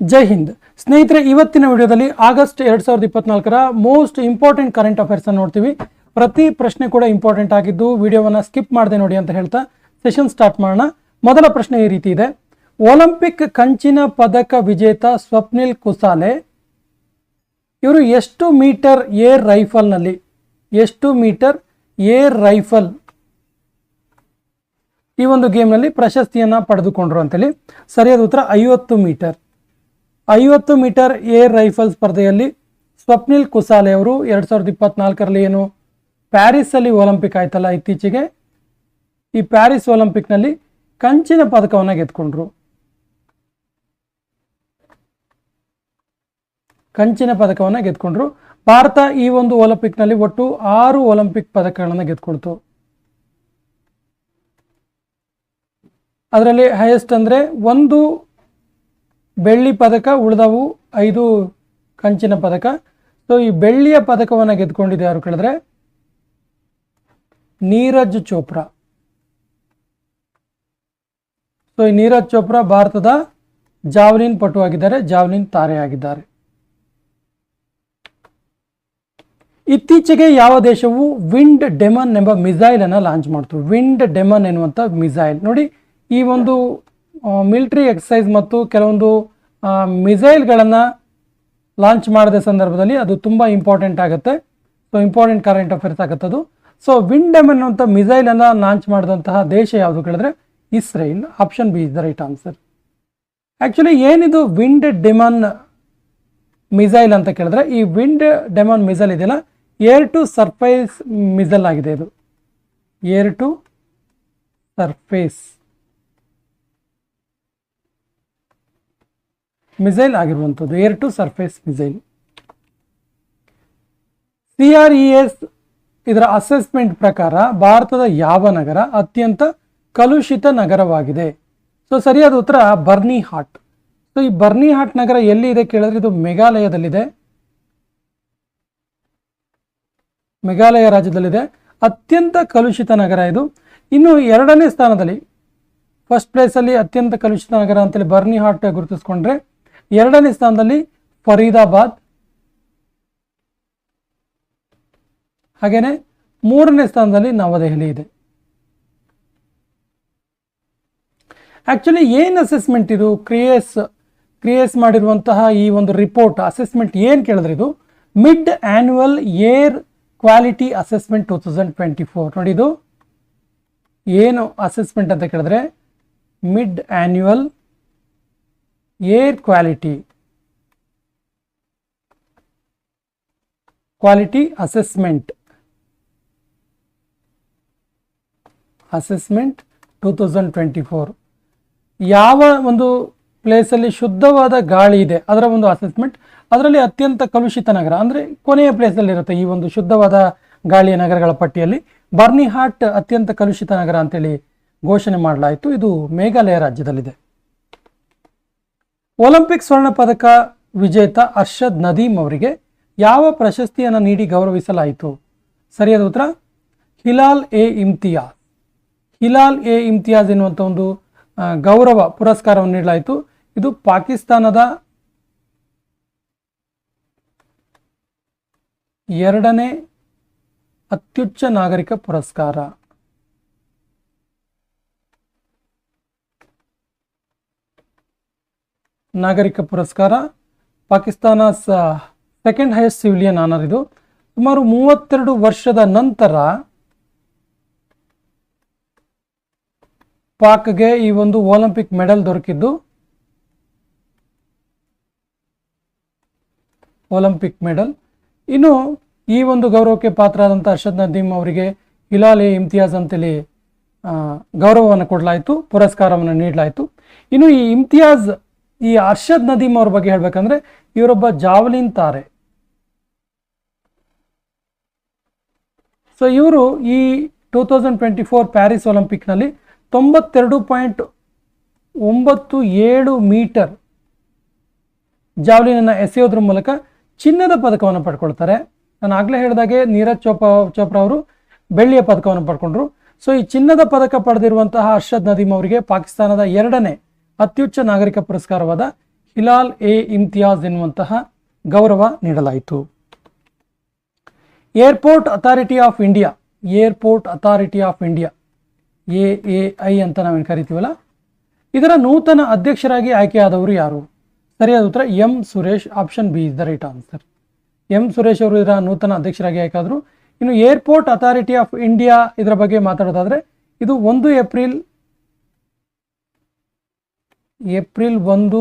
ಜೈ ಹಿಂದ್. ಸ್ನೇಹಿತರೆ, ಇವತ್ತಿನ ವಿಡಿಯೋದಲ್ಲಿ ಆಗಸ್ಟ್ ಎರಡ್ ಸಾವಿರದ ಇಪ್ಪತ್ನಾಲ್ಕರ ಮೋಸ್ಟ್ ಇಂಪಾರ್ಟೆಂಟ್ ಕರೆಂಟ್ ಅಫೇರ್ಸ್ ಅನ್ನು ನೋಡ್ತೀವಿ. ಪ್ರತಿ ಪ್ರಶ್ನೆ ಕೂಡ ಇಂಪಾರ್ಟೆಂಟ್ ಆಗಿದ್ದು ವಿಡಿಯೋವನ್ನು ಸ್ಕಿಪ್ ಮಾಡದೆ ನೋಡಿ ಅಂತ ಹೇಳ್ತಾ ಸೆಷನ್ ಸ್ಟಾರ್ಟ್ ಮಾಡೋಣ. ಮೊದಲ ಪ್ರಶ್ನೆ ಈ ರೀತಿ ಇದೆ. ಒಲಿಂಪಿಕ್ ಕಂಚಿನ ಪದಕ ವಿಜೇತ ಸ್ವಪ್ನಿಲ್ ಕುಸಾಲೆ ಇವರು ಎಷ್ಟು ಮೀಟರ್ ಏರ್ ರೈಫಲ್ನಲ್ಲಿ? ಎಷ್ಟು ಮೀಟರ್ ಏರ್ ರೈಫಲ್? ಈ ಒಂದು ಗೇಮ್ನಲ್ಲಿ ಪ್ರಶಸ್ತಿಯನ್ನು ಪಡೆದುಕೊಂಡ್ರು ಅಂತೇಳಿ. ಸರಿಯಾದ ಉತ್ತರ ಐವತ್ತು ಮೀಟರ್. ಐವತ್ತು ಮೀಟರ್ ಏರ್ ರೈಫಲ್ ಸ್ಪರ್ಧೆಯಲ್ಲಿ ಸ್ವಪ್ನಿಲ್ ಕುಸಾಲೆ ಅವರು ಎರಡು ಸಾವಿರದ ಇಪ್ಪತ್ನಾಲ್ಕರಲ್ಲಿ ಏನು ಪ್ಯಾರಿಸಲ್ಲಿ ಒಲಿಂಪಿಕ್ ಆಯ್ತಲ್ಲ ಇತ್ತೀಚೆಗೆ, ಈ ಪ್ಯಾರಿಸ್ ಒಲಿಂಪಿಕ್ನಲ್ಲಿ ಕಂಚಿನ ಪದಕವನ್ನು ಗೆದ್ಕೊಂಡ್ರು. ಕಂಚಿನ ಪದಕವನ್ನು ಗೆದ್ಕೊಂಡ್ರು. ಭಾರತ ಈ ಒಂದು ಒಲಿಂಪಿಕ್ನಲ್ಲಿ ಒಟ್ಟು ಆರು ಒಲಿಂಪಿಕ್ ಪದಕಗಳನ್ನು ಗೆದ್ಕೊಳ್ತು. ಅದರಲ್ಲಿ ಹೈಯೆಸ್ಟ್ ಅಂದರೆ ಒಂದು ಬೆಳ್ಳಿ ಪದಕ, ಉಳಿದವು ಐದು ಕಂಚಿನ ಪದಕ. ಸೊ ಈ ಬೆಳ್ಳಿಯ ಪದಕವನ್ನು ಗೆದ್ಕೊಂಡಿದ್ದು ಯಾರು ಕೇಳಿದ್ರೆ? ನೀರಜ್ ಚೋಪ್ರಾ. ಸೊ ಈ ನೀರಜ್ ಚೋಪ್ರಾ ಭಾರತದ ಜಾವ್ಲಿನ್ ಪಟು ಆಗಿದ್ದಾರೆ, ಜಾವ್ಲಿನ್ ತಾರೆ ಆಗಿದ್ದಾರೆ. ಇತ್ತೀಚೆಗೆ ಯಾವ ದೇಶವು ವಿಂಡ್ ಡೆಮನ್ ಎಂಬ ಮಿಸೈಲ್ ಅನ್ನು ಲಾಂಚ್ ಮಾಡ್ತು? ವಿಂಡ್ ಡೆಮನ್ ಎನ್ನುವಂಥ ಮಿಸೈಲ್. ನೋಡಿ, ಈ ಒಂದು ಮಿಲಿಟರಿ ಎಕ್ಸಸೈಸ್ ಮತ್ತು ಕೆಲವೊಂದು ಮಿಸೈಲ್ಗಳನ್ನು ಲಾಂಚ್ ಮಾಡಿದ ಸಂದರ್ಭದಲ್ಲಿ ಅದು ತುಂಬ ಇಂಪಾರ್ಟೆಂಟ್ ಆಗುತ್ತೆ. ಸೊ ಇಂಪಾರ್ಟೆಂಟ್ ಕರೆಂಟ್ ಅಫೇರ್ಸ್ ಆಗುತ್ತೆ ಅದು ಸೊ ವಿಂಡ್ ಡೆಮನ್ ಅನ್ನುವಂಥ ಮಿಸೈಲನ್ನು ಲಾಂಚ್ ಮಾಡಿದಂತಹ ದೇಶ ಯಾವುದು ಕೇಳಿದ್ರೆ Israel. Option B is the right answer actually ಏನಿದು ವಿಂಡ್ ಡೆಮನ್ ಮಿಸೈಲ್ ಅಂತ ಕೇಳಿದ್ರೆ, ಈ ವಿಂಡ್ ಡೆಮನ್ ಮಿಸೈಲ್ ಇದೆಯಲ್ಲ ಏರ್ ಟು ಸರ್ಫೇಸ್ ಮಿಸೈಲ್ ಆಗಿದೆ ಇದು. ಏರ್ ಟು ಸರ್ಫೇಸ್ ಮಿಸೈಲ್ ಆಗಿರುವಂಥದ್ದು air to surface missile. C R E S ಇದರ ಅಸೆಸ್ಮೆಂಟ್ ಪ್ರಕಾರ ಭಾರತದ ಯಾವ ನಗರ ಅತ್ಯಂತ ಕಲುಷಿತ ನಗರವಾಗಿದೆ? ಸೊ ಸರಿಯಾದ ಉತ್ತರ ಬರ್ನಿ ಹಾಟ್. ಸೊ ಈ ಬರ್ನಿ ಹಾಟ್ ನಗರ ಎಲ್ಲಿ ಇದೆ ಕೇಳಿದ್ರೆ ಇದು ಮೇಘಾಲಯದಲ್ಲಿದೆ. ಮೇಘಾಲಯ ರಾಜ್ಯದಲ್ಲಿದೆ. ಅತ್ಯಂತ ಕಲುಷಿತ ನಗರ ಇದು. ಇನ್ನು ಎರಡನೇ ಸ್ಥಾನದಲ್ಲಿ ಫಸ್ಟ್ ಪ್ಲೇಸಲ್ಲಿ ಅತ್ಯಂತ ಕಲುಷಿತ ನಗರ ಅಂತೇಳಿ ಬರ್ನಿ ಹಾಟ್ ಗುರುತಿಸ್ಕೊಂಡ್ರೆ ಎರಡನೇ ಸ್ಥಾನದಲ್ಲಿ ಫರೀದಾಬಾದ್. ಹಾಗೆಯೇ ಮೂರನೇ ಸ್ಥಾನದಲ್ಲಿ ನವದೆಹಲಿ ಇದೆ. ಆ್ಯಕ್ಚುಲಿ ಏನು ಅಸೆಸ್ಮೆಂಟ್ ಇದು? ಕ್ರಿಯೇಸ್ ಕ್ರಿಯೇಸ್ ಮಾಡಿರುವಂತಹ ಈ ಒಂದು ರಿಪೋರ್ಟ್ ಅಸೆಸ್ಮೆಂಟ್ ಏನು ಕೇಳಿದ್ರೆ ಇದು? Mid annual air quality assessment two thousand twenty four ನೋಡಿ ಇದು. ಏನು ಅಸೆಸ್ಮೆಂಟ್ ಅಂತ ಕೇಳಿದ್ರೆ? Mid annual air quality quality assessment assessment two thousand twenty four ಯಾವ ಒಂದು ಪ್ಲೇಸಲ್ಲಿ ಶುದ್ಧವಾದ ಗಾಳಿ ಇದೆ, ಅದರ ಒಂದು ಅಸೆಸ್ಮೆಂಟ್ ಅದರಲ್ಲಿ ಅತ್ಯಂತ ಕಲುಷಿತ ನಗರ, ಅಂದರೆ ಕೊನೆಯ ಪ್ಲೇಸಲ್ಲಿ ಇರುತ್ತೆ ಈ ಒಂದು ಶುದ್ಧವಾದ ಗಾಳಿಯ ನಗರಗಳ ಪಟ್ಟಿಯಲ್ಲಿ. ಬರ್ನಿಹಾಟ್ ಅತ್ಯಂತ ಕಲುಷಿತ ನಗರ ಅಂತೇಳಿ ಘೋಷಣೆ ಮಾಡಲಾಯಿತು. ಇದು ಮೇಘಾಲಯ ರಾಜ್ಯದಲ್ಲಿದೆ. ಒಲಿಂಪಿಕ್ ಸ್ವರ್ಣ ಪದಕ ವಿಜೇತ ಅರ್ಷದ್ ನದೀಮ್ ಅವರಿಗೆ ಯಾವ ಪ್ರಶಸ್ತಿಯನ್ನು ನೀಡಿ ಗೌರವಿಸಲಾಯಿತು? ಸರಿಯಾದ ಉತ್ತರ, ಹಿಲಾಲ್ ಎ ಇಮ್ತಿಯಾಜ್. ಹಿಲಾಲ್ ಎ ಇಮ್ತಿಯಾಜ್ ಎನ್ನುವಂಥ ಒಂದು ಗೌರವ ಪುರಸ್ಕಾರವನ್ನು ನೀಡಲಾಯಿತು. ಇದು ಪಾಕಿಸ್ತಾನದ ಎರಡನೇ ಅತ್ಯುಚ್ಚ ನಾಗರಿಕ ಪುರಸ್ಕಾರ. ನಾಗರಿಕ ಪುರಸ್ಕಾರ. Pakistan second highest civilian honour ಇದು. ಸುಮಾರು ಮೂವತ್ತೆರಡು ವರ್ಷದ ನಂತರ ಪಾಕ್ಗೆ ಈ ಒಂದು ಒಲಿಂಪಿಕ್ ಮೆಡಲ್ ದೊರಕಿದ್ದು. Olympic medal. ಇನ್ನು ಈ ಒಂದು ಗೌರವಕ್ಕೆ ಪಾತ್ರರಾದಂಥ ಅರ್ಷದ್ ನದೀಮ್ ಅವರಿಗೆ ಹಿಲಾಲೆ ಇಮ್ತಿಯಾಜ್ ಅಂತೇಳಿ ಗೌರವವನ್ನು ಕೊಡಲಾಯಿತು, ಪುರಸ್ಕಾರವನ್ನು ನೀಡಲಾಯಿತು. ಇನ್ನು ಈ ಇಮ್ತಿಯಾಜ್ ಈ ಅರ್ಷದ್ ನದೀಮ್ ಅವ್ರ ಬಗ್ಗೆ ಹೇಳ್ಬೇಕಂದ್ರೆ, ಇವರೊಬ್ಬ ಜಾವಲಿನ್ ತಾರೆ. ಸೊ ಇವರು ಈ two thousand twenty four Paris ಒಲಿಂಪಿಕ್ನಲ್ಲಿ ತೊಂಬತ್ತೆರಡು ಪಾಯಿಂಟ್ ಒಂಬತ್ತು ಏಳು ಮೀಟರ್ ಜಾವ್ಲಿನನ್ನು ಎಸೆಯೋದ್ರ ಮೂಲಕ ಚಿನ್ನದ ಪದಕವನ್ನು ಪಡ್ಕೊಳ್ತಾರೆ. ನಾನು ಆಗಲೇ ಹೇಳಿದಾಗೆ ನೀರಜ್ ಚೋಪ್ರಾ ಚೋಪ್ರಾ ಅವರು ಬೆಳ್ಳಿಯ ಪದಕವನ್ನು ಪಡ್ಕೊಂಡ್ರು. ಸೊ ಈ ಚಿನ್ನದ ಪದಕ ಪಡೆದಿರುವಂತಹ ಅರ್ಷದ್ ನದೀಮ್ ಅವರಿಗೆ ಪಾಕಿಸ್ತಾನದ ಎರಡನೇ ಅತ್ಯುಚ್ಚ ನಾಗರಿಕ ಪುರಸ್ಕಾರವಾದ ಹಿಲಾಲ್ ಎ ಇಮ್ತಿಯಾಜ್ ಎನ್ನುವಂತಹ ಗೌರವ ನೀಡಲಾಯಿತು. Airport authority of India, airport authority of India A A I ಅಂತ ನಾವೇನು ಕರಿತೀವಲ್ಲ? ಇದರ ನೂತನ ಅಧ್ಯಕ್ಷರಾಗಿ ಆಯ್ಕೆಯಾದವರು ಯಾರು? ಸರಿಯಾದ ಉತ್ತರ M Suresh, option B is the right answer. M Suresh ಅವರು ಇದರ ನೂತನ ಅಧ್ಯಕ್ಷರಾಗಿ ಆಯ್ಕಾದರು ಇನ್ನು ಏರ್ಪೋರ್ಟ್ ಅಥಾರಿಟಿ ಆಫ್ ಇಂಡಿಯಾ ಇದರ ಬಗ್ಗೆ ಮಾತಾಡೋದಾದ್ರೆ, ಇದು ಒಂದು ಏಪ್ರಿಲ್ ಏಪ್ರಿಲ್ ಒಂದು,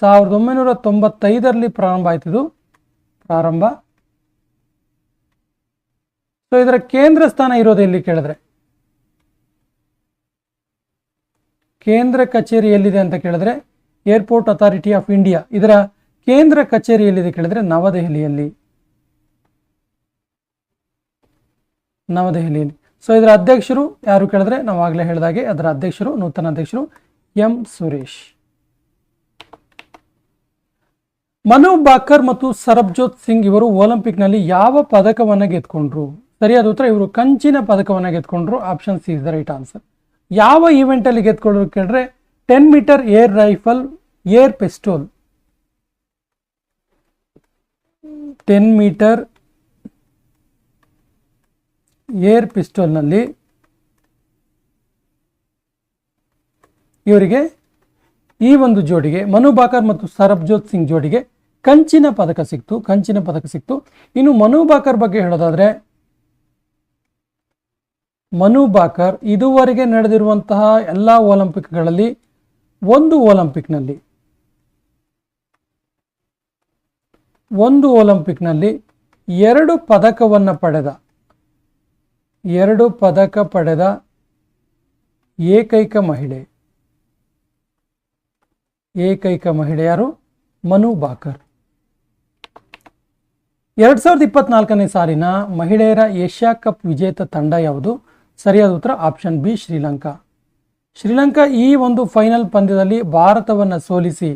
ಸಾವಿರದ ಒಂಬೈನೂರ ತೊಂಬತ್ತೈದರಲ್ಲಿ ಪ್ರಾರಂಭ ಆಯ್ತಿದು ಪ್ರಾರಂಭ. ಸೊ ಇದರ ಕೇಂದ್ರ ಸ್ಥಾನ ಇರೋದು ಎಲ್ಲಿ ಕೇಳಿದ್ರೆ? ಕೇಂದ್ರ ಕಚೇರಿ ಎಲ್ಲಿದೆ ಅಂತ ಕೇಳಿದ್ರೆ ಏರ್ಪೋರ್ಟ್ ಅಥಾರಿಟಿ ಆಫ್ ಇಂಡಿಯಾ ಇದರ ಕೇಂದ್ರ ಕಚೇರಿ ಎಲ್ಲಿದೆ ಕೇಳಿದ್ರೆ ನವದೆಹಲಿಯಲ್ಲಿ. ನವದೆಹಲಿಯಲ್ಲಿ. ಸೊ ಇದರ ಅಧ್ಯಕ್ಷರು ಯಾರು ಕೇಳಿದ್ರೆ? ನಾವು ಆಗಲೇ ಹೇಳಿದಾಗೆ ಅದರ ಅಧ್ಯಕ್ಷರು, ನೂತನ ಅಧ್ಯಕ್ಷರು ಎಂ ಸುರೇಶ್. ಮನು ಬಾಕರ್ ಮತ್ತು ಸರಬ್ಜೋತ್ ಸಿಂಗ್ ಇವರು ಒಲಿಂಪಿಕ್ನಲ್ಲಿ ಯಾವ ಪದಕವನ್ನು ಗೆದ್ಕೊಂಡ್ರು? ಸರಿಯಾದ ಉತ್ತರ, ಇವರು ಕಂಚಿನ ಪದಕವನ್ನು ಗೆದ್ಕೊಂಡ್ರು. Option C is the right answer. ಯಾವ ಈವೆಂಟಲ್ಲಿ ಗೆದ್ಕೊಂಡ್ರು ಕೇಳಿದ್ರೆ, ten metre air rifle, air pistol. Ten metre air ಪಿಸ್ಟೋಲ್ನಲ್ಲಿ ಇವರಿಗೆ ಈ ಒಂದು ಜೋಡಿಗೆ ಮನು ಬಾಕರ್ ಮತ್ತು ಸರಬ್ಜೋತ್ ಸಿಂಗ್ ಜೋಡಿಗೆ ಕಂಚಿನ ಪದಕ ಸಿಕ್ತು, ಕಂಚಿನ ಪದಕ ಸಿಕ್ತು. ಇನ್ನು ಮನು ಬಾಕರ್ ಬಗ್ಗೆ ಹೇಳೋದಾದ್ರೆ, ಮನು ಬಾಕರ್ ಇದುವರೆಗೆ ನಡೆದಿರುವಂತಹ ಎಲ್ಲ ಒಲಿಂಪಿಕ್ಗಳಲ್ಲಿ ಒಂದು ಒಲಿಂಪಿಕ್ನಲ್ಲಿ ಒಂದು ಒಲಿಂಪಿಕ್ನಲ್ಲಿ ಎರಡು ಪದಕವನ್ನು ಪಡೆದ, ಎರಡು ಪದಕ ಪಡೆದ ಏಕೈಕ ಮಹಿಳೆ. ಏಕೈಕ ಮಹಿಳೆಯರು ಮನು ಬಾಕರ್. ಎರಡ್ ಸಾವಿರದ ಇಪ್ಪತ್ನಾಲ್ಕನೇ ಸಾಲಿನ ಮಹಿಳೆಯರ ಏಷ್ಯಾ ಕಪ್ ವಿಜೇತ ತಂಡ ಯಾವುದು? ಸರಿಯಾದ ಉತ್ತರ ಆಪ್ಷನ್ ಬಿ, ಶ್ರೀಲಂಕಾ. ಶ್ರೀಲಂಕಾ ಈ ಒಂದು ಫೈನಲ್ ಪಂದ್ಯದಲ್ಲಿ ಭಾರತವನ್ನು ಸೋಲಿಸಿ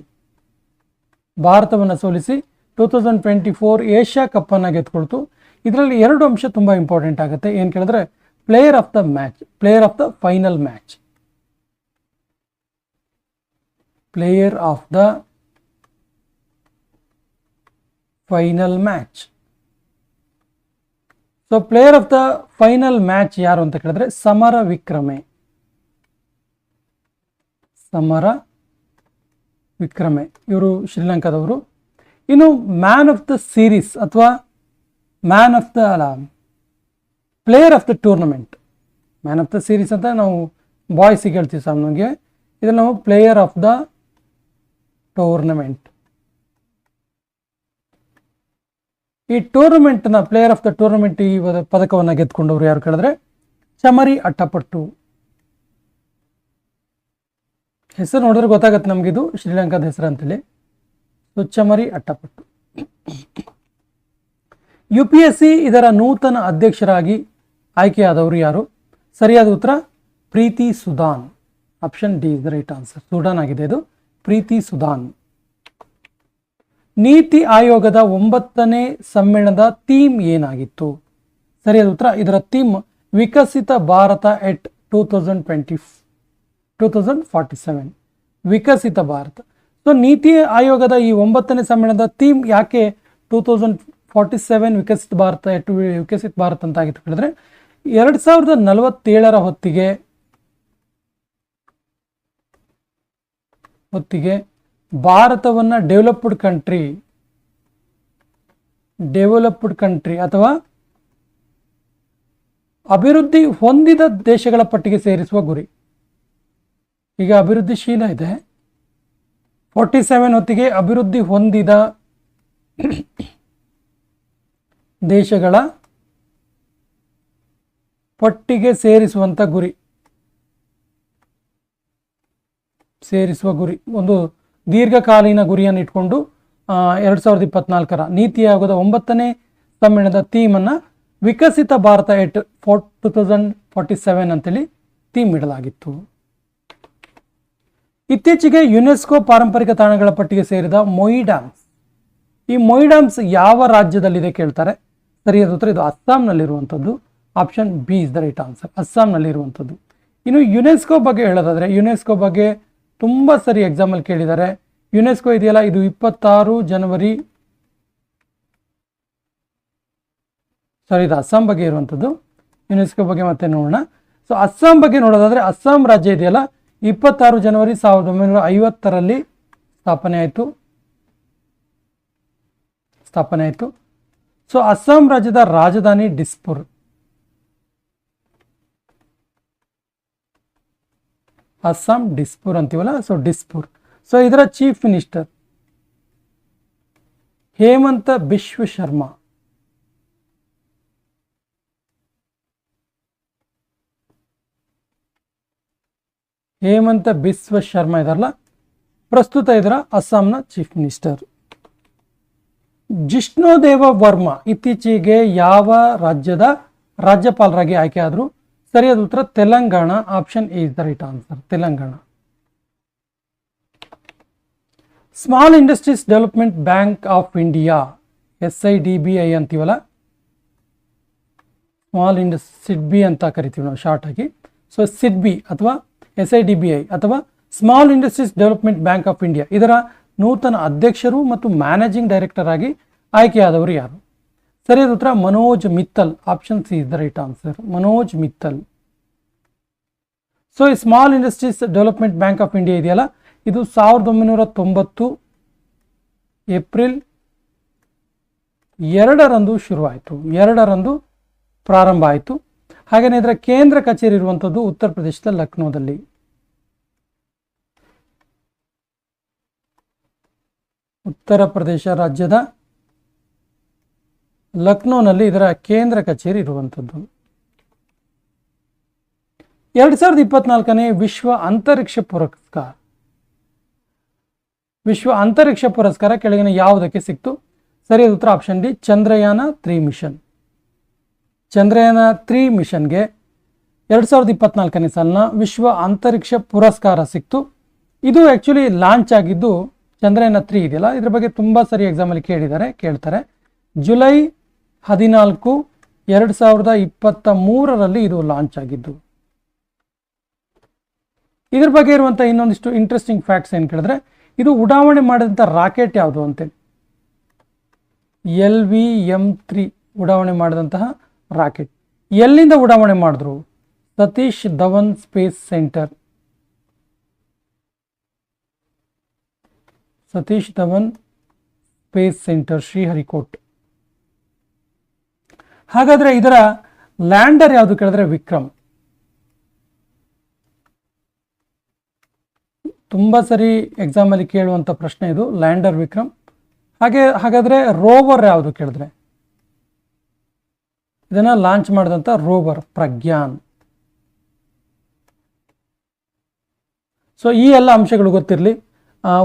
ಭಾರತವನ್ನು ಸೋಲಿಸಿ two thousand twenty four Asia ಕಪ್ಪನ್ನು ಗೆದ್ಕೊಳ್ತು. ಇದರಲ್ಲಿ ಎರಡು ಅಂಶ ತುಂಬ ಇಂಪಾರ್ಟೆಂಟ್ ಆಗುತ್ತೆ. ಏನು ಕೇಳಿದ್ರೆ, player of the match, player of the final match. Player of the final match so player of the final match ಯಾರು ಅಂತ ಕೇಳಿದ್ರೆ ಸಮರ ವಿಕ್ರಮೆ. ಸಮರ ವಿಕ್ರಮೆ. ಇವರು ಶ್ರೀಲಂಕಾದವರು. ಇನ್ನು ಮ್ಯಾನ್ ಆಫ್ ದ ಸೀರೀಸ್ ಅಥವಾ ಮ್ಯಾನ್ ಆಫ್ ದ ಅಲ್ಲ player of the tournament man of the series ಅಂತ ನಾವು ಬಾಯ್ಸಿಗೆ ಹೇಳ್ತೀವಿ ಸರ್ ನಮಗೆ. ಇದನ್ನು ನಾವು ಪ್ಲೇಯರ್ ಆಫ್ ದ ಟೂರ್ನಮೆಂಟ್. ಈ ಟೂರ್ನಮೆಂಟ್ನ ಪ್ಲೇಯರ್ ಆಫ್ ದ ಟೂರ್ನಮೆಂಟ್ ಈ ಪದಕವನ್ನ ಗೆದ್ಕೊಂಡವರು ಯಾರು ಕೇಳಿದ್ರೆ ಚಮರಿ ಅಟ್ಟಪಟ್ಟು. ಹೆಸರು ನೋಡಿದ್ರೆ ಗೊತ್ತಾಗತ್ತೆ ನಮಗಿದು, ಶ್ರೀಲಂಕಾದ ಹೆಸರು ಅಂತೇಳಿ. Chamari Athapaththu. U P S C ಇದರ ನೂತನ ಅಧ್ಯಕ್ಷರಾಗಿ ಆಯ್ಕೆಯಾದವರು ಯಾರು? ಸರಿಯಾದ ಉತ್ತರ, Preeti Sudan. Option D is the right answer Sudan ಆಗಿದೆ ಇದು. ಪ್ರೀತಿ ಸುಧಾನ್. ನೀತಿ ಆಯೋಗದ ಒಂಬತ್ತನೇ ಸಮ್ಮೇಳನದ ಥೀಮ್ ಏನಾಗಿತ್ತು? ಸರಿಯಾದ ಉತ್ತರ. ಇದರ theme, Viksit Bharat at two thousand twenty, two thousand forty seven. Viksit Bharat. So NITI ಆಯೋಗದ ಈ ಒಂಬತ್ತನೇ ಸಮ್ಮೇಳನದ ಥೀಮ್ ಯಾಕೆ two thousand forty seven Viksit Bharat at Viksit Bharat ಅಂತ ಆಗಿತ್ತು ಹೇಳಿದ್ರೆ ಎರಡು ಸಾವಿರದ ನಲವತ್ತೇಳರ ಹೊತ್ತಿಗೆ ಹೊತ್ತಿಗೆ ಭಾರತವನ್ನು ಡೆವಲಪ್ಡ್ ಕಂಟ್ರಿ ಡೆವಲಪ್ಡ್ ಕಂಟ್ರಿ ಅಥವಾ ಅಭಿವೃದ್ಧಿ ಹೊಂದಿದ ದೇಶಗಳ ಪಟ್ಟಿಗೆ ಸೇರಿಸುವ ಗುರಿ. ಈಗ ಅಭಿವೃದ್ಧಿಶೀಲ ಇದೆ. ಫೋರ್ಟಿ ಸೆವೆನ್ ಹೊತ್ತಿಗೆ ಅಭಿವೃದ್ಧಿ ಹೊಂದಿದ ದೇಶಗಳ ಪಟ್ಟಿಗೆ ಸೇರಿಸುವಂಥ ಗುರಿ. ಸೇರಿಸುವ ಗುರಿ, ಒಂದು ದೀರ್ಘಕಾಲೀನ ಗುರಿಯನ್ನು ಇಟ್ಕೊಂಡು ಎರಡು ಸಾವಿರದ ಇಪ್ಪತ್ನಾಲ್ಕರ ನೀತಿ ಆಯೋಗದ ಒಂಬತ್ತನೇ ಸಮ್ಮೇಳನದ ಥೀಮನ್ನು Viksit Bharat at four two thousand forty seven ಅಂತೇಳಿ ಥೀಮ್ ಇಡಲಾಗಿತ್ತು. ಇತ್ತೀಚೆಗೆ ಯುನೆಸ್ಕೋ ಪಾರಂಪರಿಕ ತಾಣಗಳ ಪಟ್ಟಿಗೆ ಸೇರಿದ ಮೊಯಿ ಡ್ಯಾಮ್ಸ್. ಈ ಮೊಯಿ ಡ್ಯಾಮ್ಸ್ ಯಾವ ರಾಜ್ಯದಲ್ಲಿದೆ ಕೇಳ್ತಾರೆ? ಸರಿಯಾದ ಉತ್ತರ, ಇದು ಅಸ್ಸಾಂನಲ್ಲಿರುವಂಥದ್ದು. Option B is the right answer, ಅಸ್ಸಾಂನಲ್ಲಿರುವಂಥದ್ದು. ಇನ್ನು ಯುನೆಸ್ಕೋ ಬಗ್ಗೆ ಹೇಳೋದಾದ್ರೆ, ಯುನೆಸ್ಕೋ ಬಗ್ಗೆ ತುಂಬ ಸರಿ ಎಕ್ಸಾಮಲ್ಲಿ ಕೇಳಿದ್ದಾರೆ. ಯುನೆಸ್ಕೋ ಇದೆಯಲ್ಲ, ಇದು ಇಪ್ಪತ್ತಾರು ಜನವರಿ ಸಾರಿ ಇದು ಅಸ್ಸಾಂ ಬಗ್ಗೆ ಇರುವಂಥದ್ದು. ಯುನೆಸ್ಕೋ ಬಗ್ಗೆ ಮತ್ತೆ ನೋಡೋಣ. ಸೊ ಅಸ್ಸಾಂ ಬಗ್ಗೆ ನೋಡೋದಾದ್ರೆ ಅಸ್ಸಾಂ ರಾಜ್ಯ ಇದೆಯಲ್ಲ, ಇಪ್ಪತ್ತಾರು ಜನವರಿ ಸಾವಿರದ ಒಂಬೈನೂರ ಐವತ್ತರಲ್ಲಿ ಸ್ಥಾಪನೆ ಆಯಿತು. ಸ್ಥಾಪನೆ ಆಯಿತು. ಸೊ ಅಸ್ಸಾಂ ರಾಜ್ಯದ ರಾಜಧಾನಿ ಡಿಸ್ಪುರ್. ಅಸ್ಸಾಂ ಡಿಸ್ಪುರ್ ಅಂತೀವಲ್ಲ ಸೊ ಡಿಸ್ಪುರ್ ಸೊ ಇದರ ಚೀಫ್ ಮಿನಿಸ್ಟರ್ ಹೇಮಂತ ಬಿಶ್ವ ಶರ್ಮಾ. ಹೇಮಂತ ಬಿಸ್ವ ಶರ್ಮಾ ಇದಾರಲ್ಲ, ಪ್ರಸ್ತುತ ಇದರ ಅಸ್ಸಾಂನ ಚೀಫ್ ಮಿನಿಸ್ಟರ್ ಜಿಷ್ಣುದೇವ ವರ್ಮಾ ಇತ್ತೀಚೆಗೆ ಯಾವ ರಾಜ್ಯದ ರಾಜ್ಯಪಾಲರಾಗಿ ಆಯ್ಕೆ ಆದರು? ಸರಿಯಾದ ಉತ್ತರ Telangana. Option A is the right answer Telangana. Small industries development bank of India S I D B I ಅಂತೀವಲ್ಲ? ಸ್ಮಾಲ್ ಇಂಡಸ್ ಸಿಡ್ಬಿ ಅಂತ ಕರಿತೀವಿ ನಾವು ಶಾರ್ಟ್ ಆಗಿ. ಸೊ ಸಿಡ್ಬಿ ಅಥವಾ S I D B I ಅಥವಾ small industries development bank of India ಇದರ ನೂತನ ಅಧ್ಯಕ್ಷರು ಮತ್ತು ಮ್ಯಾನೇಜಿಂಗ್ ಡೈರೆಕ್ಟರ್ ಆಗಿ ಆಯ್ಕೆಯಾದವರು ಯಾರು? ಸರಿಯಾದ ಉತ್ತರ Manoj Mittal option C is the right answer Manoj Mittal. So ಈ small industries development bank of India ಇದೆಯಲ್ಲ? ಇದು ಸಾವಿರದ ಒಂಬೈನೂರ ತೊಂಬತ್ತು ಏಪ್ರಿಲ್ ಎರಡರಂದು ಶುರುವಾಯಿತು. ಎರಡರಂದು ಪ್ರಾರಂಭ ಆಯಿತು. ಹಾಗೆಯೇ ಇದರ ಕೇಂದ್ರ ಕಚೇರಿ ಇರುವಂಥದ್ದು ಉತ್ತರ ಪ್ರದೇಶದ ಲಕ್ನೋದಲ್ಲಿ. ಉತ್ತರ ಪ್ರದೇಶ ರಾಜ್ಯದ ಲಕ್ನೋನಲ್ಲಿ ಇದರ ಕೇಂದ್ರ ಕಚೇರಿ ಇರುವಂಥದ್ದು. ಎರಡ್ ಸಾವಿರದ ಇಪ್ಪತ್ನಾಲ್ಕನೇ ವಿಶ್ವ ಅಂತರಿಕ್ಷ ಪುರಸ್ಕಾರ. ವಿಶ್ವ ಅಂತರಿಕ್ಷ ಪುರಸ್ಕಾರ ಕೆಳಗಿನ ಯಾವುದಕ್ಕೆ ಸಿಕ್ತು? ಸರಿಯಾದ ಉತ್ತರ option D, Chandrayaan three mission. Chandrayaan three ಮಿಷನ್ಗೆ ಎರಡ್ ಸಾವಿರದ ಇಪ್ಪತ್ನಾಲ್ಕನೇ ಸಾಲಿನ ವಿಶ್ವ ಅಂತರಿಕ್ಷ ಪುರಸ್ಕಾರ ಸಿಕ್ತು. ಇದು ಆ್ಯಕ್ಚುಲಿ ಲಾಂಚ್ ಆಗಿದ್ದು, ಚಂದ್ರಯಾನ ತ್ರೀ ಇದೆಯಲ್ಲ? ಇದ್ರ ಬಗ್ಗೆ ತುಂಬ ಸರಿ ಎಕ್ಸಾಮಲ್ಲಿ ಕೇಳಿದ್ದಾರೆ, ಕೇಳ್ತಾರೆ. ಜುಲೈ ಹದಿನಾಲ್ಕು, ಎರಡು ಸಾವಿರದ ಇಪ್ಪತ್ತ ಮೂರರಲ್ಲಿ ಇದು ಲಾಂಚ್ ಆಗಿದ್ದು. ಇದ್ರ ಬಗ್ಗೆ ಇರುವಂಥ ಇನ್ನೊಂದಿಷ್ಟು ಇಂಟ್ರೆಸ್ಟಿಂಗ್ ಫ್ಯಾಕ್ಟ್ಸ್ ಏನು ಕೇಳಿದ್ರೆ, ಇದು ಉಡಾವಣೆ ಮಾಡಿದಂಥ ರಾಕೆಟ್ ಯಾವುದು ಅಂತೇಳಿ ಎಲ್ ವಿ ಎಂ ತ್ರೀ ಉಡಾವಣೆ ಮಾಡಿದಂತಹ ರಾಕೆಟ್. ಎಲ್ಲಿಂದ ಉಡಾವಣೆ ಮಾಡಿದ್ರು? Satish Dhawan space centre. Satish Dhawan space centre Sriharikota. ಹಾಗಾದ್ರೆ ಇದರ ಲ್ಯಾಂಡರ್ ಯಾವುದು ಕೇಳಿದ್ರೆ ವಿಕ್ರಮ್. ತುಂಬ ಸರಿ ಎಕ್ಸಾಮಲ್ಲಿ ಕೇಳುವಂಥ ಪ್ರಶ್ನೆ ಇದು, ಲ್ಯಾಂಡರ್ ವಿಕ್ರಮ್. ಹಾಗೆ, ಹಾಗಾದರೆ ರೋವರ್ ಯಾವುದು ಕೇಳಿದ್ರೆ? ಇದನ್ನು ಲಾಂಚ್ ಮಾಡಿದಂಥ ರೋವರ್, ಪ್ರಜ್ಞಾನ್. ಸೊ ಈ ಎಲ್ಲ ಅಂಶಗಳು ಗೊತ್ತಿರಲಿ.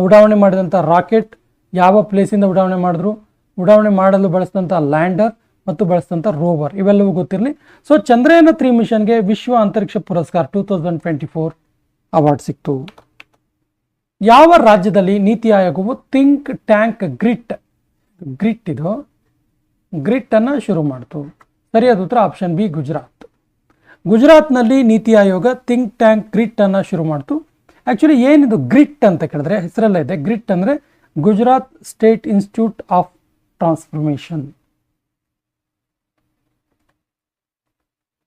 ಉಡಾವಣೆ ಮಾಡಿದಂಥ ರಾಕೆಟ್, ಯಾವ ಪ್ಲೇಸಿಂದ ಉಡಾವಣೆ ಮಾಡಿದ್ರು? ಉಡಾವಣೆ ಮಾಡಲು ಬಳಸಿದಂಥ ಲ್ಯಾಂಡರ್ ಮತ್ತು ಬಳಸಿದಂಥ ರೋವರ್ ಇವೆಲ್ಲವೂ ಗೊತ್ತಿರಲಿ. ಸೊ ಚಂದ್ರಯಾನ ತ್ರೀ ಮಿಷನ್ಗೆ ವಿಶ್ವ ಅಂತರಿಕ್ಷ ಪುರಸ್ಕಾರ two thousand twenty four award ಸಿಕ್ತು. ಯಾವ ರಾಜ್ಯದಲ್ಲಿ ನೀತಿ ಆಯೋಗವು ಥಿಂಕ್ ಟ್ಯಾಂಕ್ ಗ್ರಿಟ್ ಗ್ರಿಟ್ ಇದು ಗ್ರಿಟ್ ಅನ್ನು ಶುರು ಮಾಡಿತು. ಸರಿಯಾದ ಉತ್ತರ ಆಪ್ಷನ್ ಬಿ ಗುಜರಾತ್. ಗುಜರಾತ್ನಲ್ಲಿ NITI Aayog think tank grit ಅನ್ನು ಶುರು ಮಾಡ್ತು. ಆ್ಯಕ್ಚುಲಿ ಏನಿದು ಗ್ರಿಟ್ ಅಂತ ಕೇಳಿದ್ರೆ, ಹೆಸರಲ್ಲೇ ಇದೆ. ಗ್ರಿಟ್ ಅಂದರೆ Gujarat state institute of transformation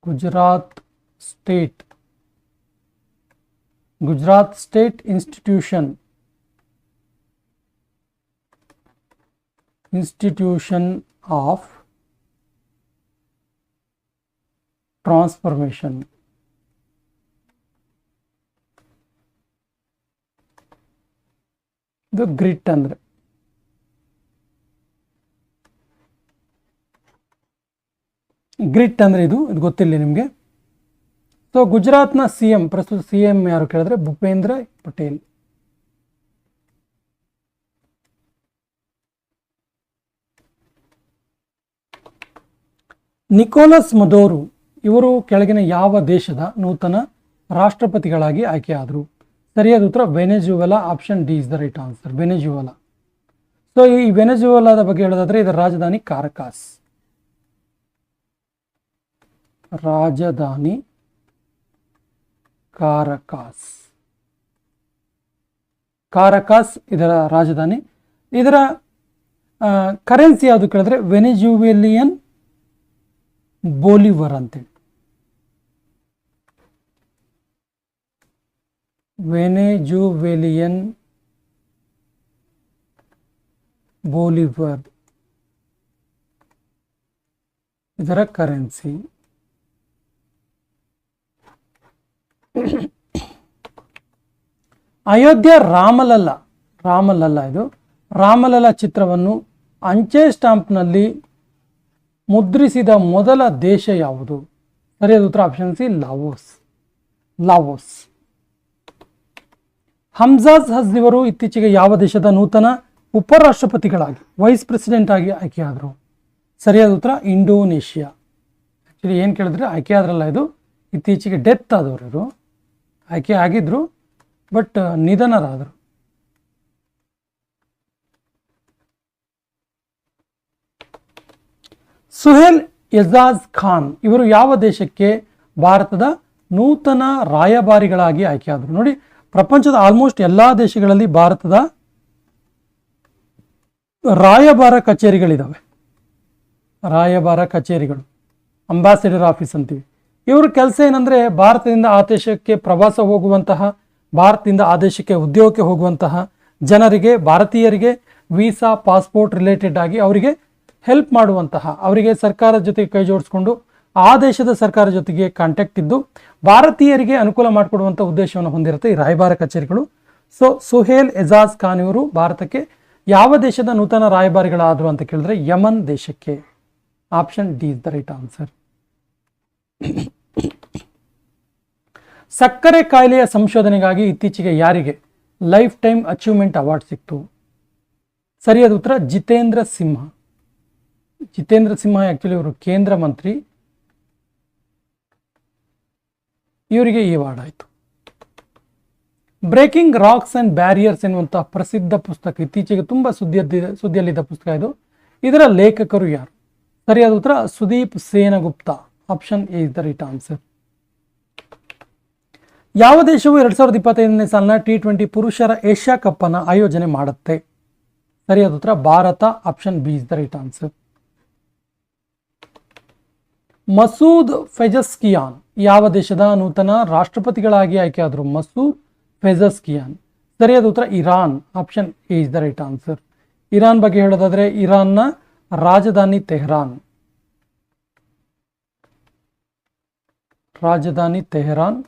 Gujarat state Gujarat state institution institution of transformation ಇದು ಗ್ರಿಟ್ ಅಂದ್ರೆ ಗ್ರಿಟ್ ಅಂದರೆ ಇದು ಇದು ಗೊತ್ತಿಲ್ಲ ನಿಮಗೆ. ಸೊ ಗುಜರಾತ್ನ ಸಿ ಎಂ ಪ್ರಸ್ತುತ ಸಿ ಎಂ ಯಾರು ಕೇಳಿದ್ರೆ, ಭೂಪೇಂದ್ರ ಪಟೇಲ್. ನಿಕೋಲಸ್ ಮದೋರು, ಇವರು ಕೆಳಗಿನ ಯಾವ ದೇಶದ ನೂತನ ರಾಷ್ಟ್ರಪತಿಗಳಾಗಿ ಆಯ್ಕೆಯಾದರು? ಸರಿಯಾದ ಉತ್ತರ, Venezuela, option D is the right answer, Venezuela. So ಈ ವೆನೆಜುವೆಲಾದ ಬಗ್ಗೆ ಹೇಳೋದಾದ್ರೆ ಇದರ ರಾಜಧಾನಿ ಕಾರಕಾಸ್. ರಾಜಧಾನಿ ಕಾರಕಾಸ್. ಕಾರಕಾಸ್, ಇದರ ರಾಜಧಾನಿ. ಇದರ ಕರೆನ್ಸಿ ಯಾವುದು ಕೇಳಿದ್ರೆ ವೆನೆಜುವೆಲಿಯನ್ ಬೋಲಿವರ್ ಅಂತೇಳಿ. ವೆನೆಜುವೆಲಿಯನ್ ಬೋಲಿವರ್ ಇದರ ಕರೆನ್ಸಿ ಅಯೋಧ್ಯೆ ರಾಮಲಲ್ಲ ರಾಮಲಲ್ಲ ಇದು. ರಾಮಲಲ್ಲ ಚಿತ್ರವನ್ನು ಅಂಚೆ ಸ್ಟಾಂಪ್ನಲ್ಲಿ ಮುದ್ರಿಸಿದ ಮೊದಲ ದೇಶ ಯಾವುದು? ಸರಿಯಾದ ಉತ್ತರ ಆಪ್ಷನ್ ಸಿ, ಲಾವೋಸ್. ಲಾವೋಸ್. ಹಮ್ಜಾಜ್ ಹಜ್ನಿವರು ಇತ್ತೀಚೆಗೆ ಯಾವ ದೇಶದ ನೂತನ ಉಪರಾಷ್ಟ್ರಪತಿಗಳಾಗಿ ವೈಸ್ ಪ್ರೆಸಿಡೆಂಟ್ ಆಗಿ ಆಯ್ಕೆಯಾದರು? ಸರಿಯಾದ ಉತ್ತರ, ಇಂಡೋನೇಷ್ಯಾ. ಆ್ಯಕ್ಚುಲಿ ಏನು ಕೇಳಿದ್ರೆ ಆಯ್ಕೆ ಆದ್ರಲ್ಲ ಇದು. ಇತ್ತೀಚೆಗೆ ಡೆತ್ ಆದವರು ಇವರು. ಆಯ್ಕೆ ಆಗಿದ್ರು, ಬಟ್ ನಿಧನರಾದರು. ಸುಹೇಲ್ ಎಜಾಜ್ ಖಾನ್, ಇವರು ಯಾವ ದೇಶಕ್ಕೆ ಭಾರತದ ನೂತನ ರಾಯಭಾರಿಗಳಾಗಿ ಆಯ್ಕೆಯಾದರು. ನೋಡಿ, ಪ್ರಪಂಚದ ಆಲ್ಮೋಸ್ಟ್ ಎಲ್ಲ ದೇಶಗಳಲ್ಲಿ ಭಾರತದ ರಾಯಭಾರ ಕಚೇರಿಗಳಿದ್ದಾವೆ ರಾಯಭಾರ ಕಚೇರಿಗಳು ಅಂಬಾಸಿಡರ್ ಆಫೀಸ್ ಅಂತೀವಿ. ಇವ್ರ ಕೆಲಸ ಏನಂದ್ರೆ ಭಾರತದಿಂದ ಆ ದೇಶಕ್ಕೆ ಪ್ರವಾಸ ಹೋಗುವಂತಹ, ಭಾರತದಿಂದ ಆ ದೇಶಕ್ಕೆ ಉದ್ಯೋಗಕ್ಕೆ ಹೋಗುವಂತಹ ಜನರಿಗೆ, ಭಾರತೀಯರಿಗೆ ವೀಸಾ, ಪಾಸ್ಪೋರ್ಟ್ ರಿಲೇಟೆಡ್ ಆಗಿ ಅವರಿಗೆ ಹೆಲ್ಪ್ ಮಾಡುವಂತಹ, ಅವರಿಗೆ ಸರ್ಕಾರದ ಜೊತೆಗೆ ಕೈ ಜೋಡಿಸ್ಕೊಂಡು ಆ ದೇಶದ ಸರ್ಕಾರ ಜೊತೆಗೆ ಕಾಂಟ್ಯಾಕ್ಟ್ ಇದ್ದು ಭಾರತೀಯರಿಗೆ ಅನುಕೂಲ ಮಾಡಿಕೊಡುವಂಥ ಉದ್ದೇಶವನ್ನು ಹೊಂದಿರುತ್ತೆ ಈ ರಾಯಭಾರ ಕಚೇರಿಗಳು. ಸೊ ಸುಹೇಲ್ ಎಜಾಜ್ ಖಾನ್ ಇವರು ಭಾರತಕ್ಕೆ ಯಾವ ದೇಶದ ನೂತನ ರಾಯಭಾರಿಗಳಾದರು ಅಂತ ಕೇಳಿದ್ರೆ ಯಮನ್ ದೇಶಕ್ಕೆ. Option D is the right answer ಸಕ್ಕರೆ ಕಾಯಿಲೆಯ ಸಂಶೋಧನೆಗಾಗಿ ಇತ್ತೀಚೆಗೆ ಯಾರಿಗೆ ಲೈಫ್ ಟೈಮ್ ಅಚೀವ್ಮೆಂಟ್ ಅವಾರ್ಡ್ ಸಿಕ್ತು? ಸರಿಯಾದ ಉತ್ತರ, ಜಿತೇಂದ್ರ ಸಿಂಹ. ಜಿತೇಂದ್ರ ಸಿಂಹ ಆ್ಯಕ್ಚುಲಿ ಇವರು ಕೇಂದ್ರ ಮಂತ್ರಿ. ಇವರಿಗೆ ಈ ಅವಾರ್ಡ್ ಆಯಿತು. ಬ್ರೇಕಿಂಗ್ ರಾಕ್ಸ್ ಆ್ಯಂಡ್ ಬ್ಯಾರಿಯರ್ಸ್ ಎನ್ನುವಂಥ ಪ್ರಸಿದ್ಧ ಪುಸ್ತಕ, ಇತ್ತೀಚೆಗೆ ತುಂಬ ಸುದ್ದಿಯದ್ದಿದೆ ಸುದ್ದಿಯಲ್ಲಿದ್ದ ಪುಸ್ತಕ ಇದು. ಇದರ ಲೇಖಕರು ಯಾರು? ಸರಿಯಾದ ಉತ್ತರ, Sudeep Sengupta. Option A is the right answer. ಯಾವ ದೇಶವು ಎರಡ್ ಸಾವಿರದ ಇಪ್ಪತ್ತೈದನೇ ಸಾಲಿನ ಟಿ ಟ್ವೆಂಟಿ ಪುರುಷರ ಏಷ್ಯಾ ಕಪ್ ಅನ್ನು ಆಯೋಜನೆ ಮಾಡುತ್ತೆ? ಸರಿಯಾದ ಉತ್ತರ Bharat, option B is the right answer. Masoud Pezeshkian, ಯಾವ ದೇಶದ ನೂತನ ರಾಷ್ಟ್ರಪತಿಗಳಾಗಿ ಆಯ್ಕೆಯಾದರು ಮಸೂದ್ ಫೆಜಸ್ಕಿಯಾನ್? ಸರಿಯಾದ ಉತ್ತರ Iran, option A is the right answer. Iran ಬಗ್ಗೆ ಹೇಳೋದಾದ್ರೆ ಇರಾನ್ನ ರಾಜಧಾನಿ ತೆಹರಾನ್. ರಾಜಧಾನಿ ತೆಹರಾನ್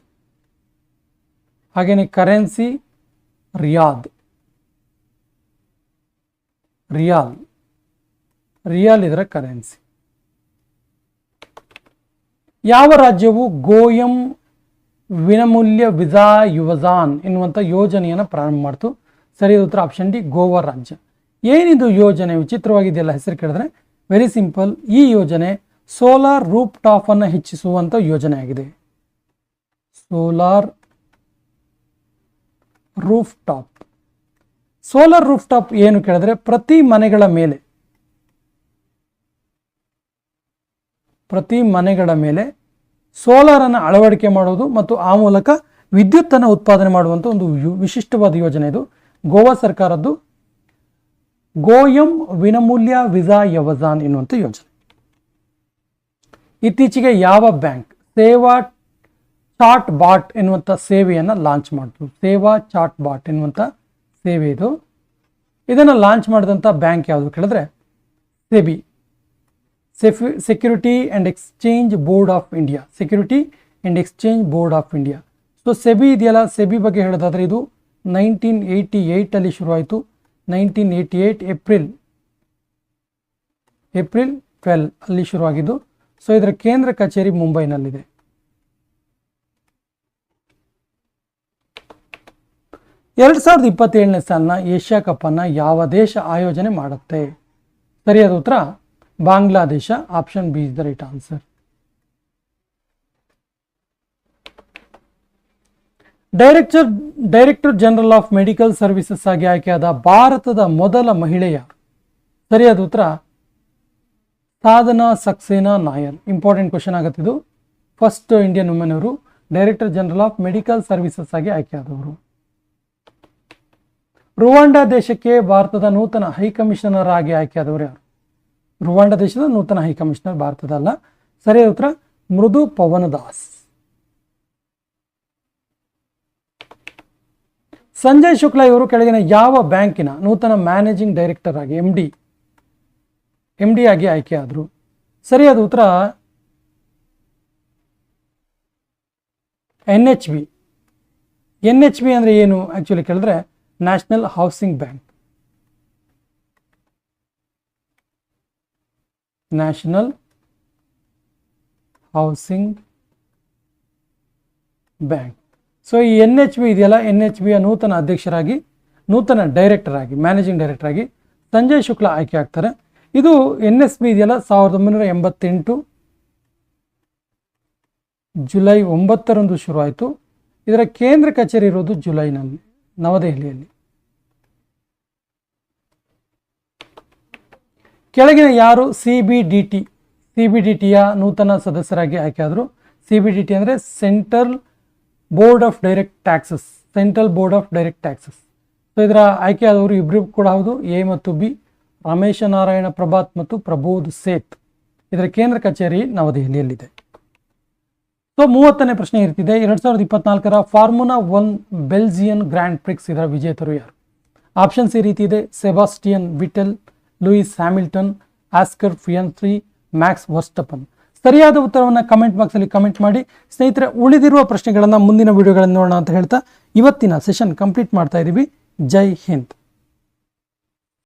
ಹಾಗೆಯೇ ಕರೆನ್ಸಿ ರಿಯಾದ್. ರಿಯಾಲ್. ರಿಯಾಲ್ ಇದರ ಕರೆನ್ಸಿ. ಯಾವ ರಾಜ್ಯವು ಗೋಯಂ ವಿನಮೂಲ್ಯ ವಿಜಾ ಯುವಜಾನ್ ಎನ್ನುವಂಥ ಯೋಜನೆಯನ್ನು ಪ್ರಾರಂಭ ಮಾಡ್ತು? ಸರಿಯಾದ ಉತ್ತರ ಆಪ್ಷನ್ ಡಿ, ಗೋವಾ ರಾಜ್ಯ. ಏನಿದು ಯೋಜನೆ? ವಿಚಿತ್ರವಾಗಿದೆಯಲ್ಲ ಹೆಸರು ಕೇಳಿದ್ರೆ. ವೆರಿ ಸಿಂಪಲ್, ಈ ಯೋಜನೆ ಸೋಲಾರ್ ರೂಪ್ ಟಾಪ್ ಅನ್ನು ಹೆಚ್ಚಿಸುವಂಥ ಯೋಜನೆ ಆಗಿದೆ solar roof top solar roof top ಏನು ಕೇಳಿದ್ರೆ ಪ್ರತಿ ಮನೆಗಳ ಮೇಲೆ, ಪ್ರತಿ ಮನೆಗಳ ಮೇಲೆ ಸೋಲಾರನ್ನು ಅಳವಡಿಕೆ ಮಾಡೋದು ಮತ್ತು ಆ ಮೂಲಕ ವಿದ್ಯುತ್ತನ್ನು ಉತ್ಪಾದನೆ ಮಾಡುವಂಥ ಒಂದು ವಿಶಿಷ್ಟವಾದ ಯೋಜನೆ ಇದು. ಗೋವಾ ಸರ್ಕಾರದ್ದು ಗೋಯಂ ವಿನಮೂಲ್ಯ ವಿಜಾ ಯವಜಾನ್ ಎನ್ನುವಂಥ ಯೋಜನೆ. ಇತ್ತೀಚೆಗೆ ಯಾವ ಬ್ಯಾಂಕ್ ಸೇವಾ ಚಾಟ್ ಬಾಟ್ ಎನ್ನುವಂಥ ಸೇವೆಯನ್ನು ಲಾಂಚ್ ಮಾಡಿತು. ಸೇವಾ ಚಾಟ್ ಬಾಟ್ ಎನ್ನುವಂಥ ಸೇವೆ ಇದು. ಇದನ್ನು ಲಾಂಚ್ ಮಾಡಿದಂಥ ಬ್ಯಾಂಕ್ ಯಾವುದು ಕೇಳಿದ್ರೆ, SEBI, ಸೆಫಿ, security and exchange board of India. Security and exchange board of India. So, SEBI ಇದೆಯಲ್ಲ? ಸೆಬಿ ಬಗ್ಗೆ ಹೇಳೋದಾದರೆ ಇದು ನೈನ್ಟೀನ್ ಏಯ್ಟಿ ಏಯ್ಟಲ್ಲಿ ಶುರುವಾಯಿತು. Nineteen eighty eight April April twelve ಅಲ್ಲಿ ಶುರುವಾಗಿದ್ದು. ಸೊ ಇದರ ಕೇಂದ್ರ ಕಚೇರಿ ಮುಂಬೈನಲ್ಲಿದೆ. ಎರಡು ಸಾವಿರದ ಇಪ್ಪತ್ತೇಳನೇ ಸಾಲಿನ ಏಷ್ಯಾ ಕಪ್ಪನ್ನು ಯಾವ ದೇಶ ಆಯೋಜನೆ ಮಾಡುತ್ತೆ? ಸರಿಯಾದ ಉತ್ತರ, Bangladesh, option B is the right answer. Director director general of medical services ಆಗಿ ಆಯ್ಕೆಯಾದ ಭಾರತದ ಮೊದಲ ಮಹಿಳೆಯ, ಸರಿಯಾದ ಉತ್ತರ ಸಾಧನಾ ಸಕ್ಸೇನಾ ನಾಯರ್. ಇಂಪಾರ್ಟೆಂಟ್ ಕ್ವಶನ್ ಆಗುತ್ತಿದ್ದು ಫಸ್ಟ್ ಇಂಡಿಯನ್ ವುಮೆನ್ ಅವರು director general of medical services ಆಗಿ ಆಯ್ಕೆಯಾದವರು ರುವಾಂಡಾ ದೇಶಕ್ಕೆ ಭಾರತದ ನೂತನ ಹೈಕಮಿಷನರ್ ಆಗಿ ಆಯ್ಕೆಯಾದವರು ಯಾರು? ರುವಾಂಡ ದೇಶದ ನೂತನ ಹೈಕಮಿಷನರ್ ಭಾರತದಲ್ಲ ಸರಿಯಾದ ಉತ್ತರ. ಮೃದು ಪವನದಾಸ್ ಸಂಜಯ್ ಶುಕ್ಲಾ ಇವರು ಕೆಳಗಿನ ಯಾವ ಬ್ಯಾಂಕಿನ ನೂತನ ಮ್ಯಾನೇಜಿಂಗ್ ಡೈರೆಕ್ಟರ್ ಆಗಿ ಎಂ ಡಿ ಎಂ ಡಿ ಆಗಿ ಆದರು. ಸರಿಯಾದ ಉತ್ತರ N H B N H B ಅಂದರೆ ಏನು? ಆ್ಯಕ್ಚುಲಿ ಕೇಳಿದ್ರೆ national housing bank national housing bank so ಈ ಎನ್ ಎಚ್ ಬಿ ಇದೆಯಲ್ಲ? ಎನ್ ಎಚ್ ಬಿಯ ನೂತನ ಅಧ್ಯಕ್ಷರಾಗಿ, ನೂತನ ಡೈರೆಕ್ಟರ್ ಆಗಿ ಮ್ಯಾನೇಜಿಂಗ್ ಡೈರೆಕ್ಟರ್ ಆಗಿ ಸಂಜಯ್ ಶುಕ್ಲಾ ಆಯ್ಕೆ ಆಗ್ತಾರೆ. ಇದು ಎನ್ ಎಸ್ ಬಿ ಇದೆಯಲ್ಲ, ಸಾವಿರದ ಒಂಬೈನೂರ ಎಂಬತ್ತೆಂಟು. ಜುಲೈ ಒಂಬತ್ತರಂದು ಶುರುವಾಯಿತು. ಇದರ ಕೇಂದ್ರ ಕಚೇರಿ ಇರೋದು ಜುಲೈನಲ್ಲಿ, ನವದೆಹಲಿಯಲ್ಲಿ. ಕೆಳಗಿನ ಯಾರು? C B D T. C B D ಟಿಯ ನೂತನ ಸದಸ್ಯರಾಗಿ ಆಯ್ಕೆಯಾದರು ಸಿ ಬಿ ಡಿ ಟಿ ಅಂದರೆ central board of direct taxes, central board of direct taxes. So ಇದರ ಆಯ್ಕೆಯಾದವರು ಇಬ್ಬರು ಕೂಡ ಹೌದು, ಎ ಮತ್ತು ಬಿ. ರಮೇಶ ನಾರಾಯಣ ಪ್ರಭಾತ್ ಮತ್ತು ಪ್ರಬೋಧ್ ಸೇತ್ ಇದರ ಕೇಂದ್ರ ಕಚೇರಿ ನವದೆಹಲಿಯಲ್ಲಿದೆ. ಸೊ, ಮೂವತ್ತನೇ ಪ್ರಶ್ನೆ ಇರ್ತಿದೆ. ಎರಡ್ ಸಾವಿರದ ಇಪ್ಪತ್ನಾಲ್ಕರ formula one Belgian grand prix ಇದರ ವಿಜೇತರು ಯಾರು? ಆಪ್ಷನ್ಸ್ ಈ ರೀತಿ ಇದೆ. Sebastian Vettel, Lewis Hamilton, Oscar Piastri Max Verstappen. ಸರಿಯಾದ ಉತ್ತರವನ್ನು ಕಮೆಂಟ್ ಬಾಕ್ಸಲ್ಲಿ ಕಮೆಂಟ್ ಮಾಡಿ. ಸ್ನೇಹಿತರೆ, ಉಳಿದಿರುವ ಪ್ರಶ್ನೆಗಳನ್ನು ಮುಂದಿನ ವಿಡಿಯೋಗಳನ್ನು ನೋಡೋಣ ಅಂತ ಹೇಳ್ತಾ ಇವತ್ತಿನ ಸೆಷನ್ ಕಂಪ್ಲೀಟ್ ಮಾಡ್ತಾ ಇದ್ದೀವಿ ಜೈ ಹಿಂದ್.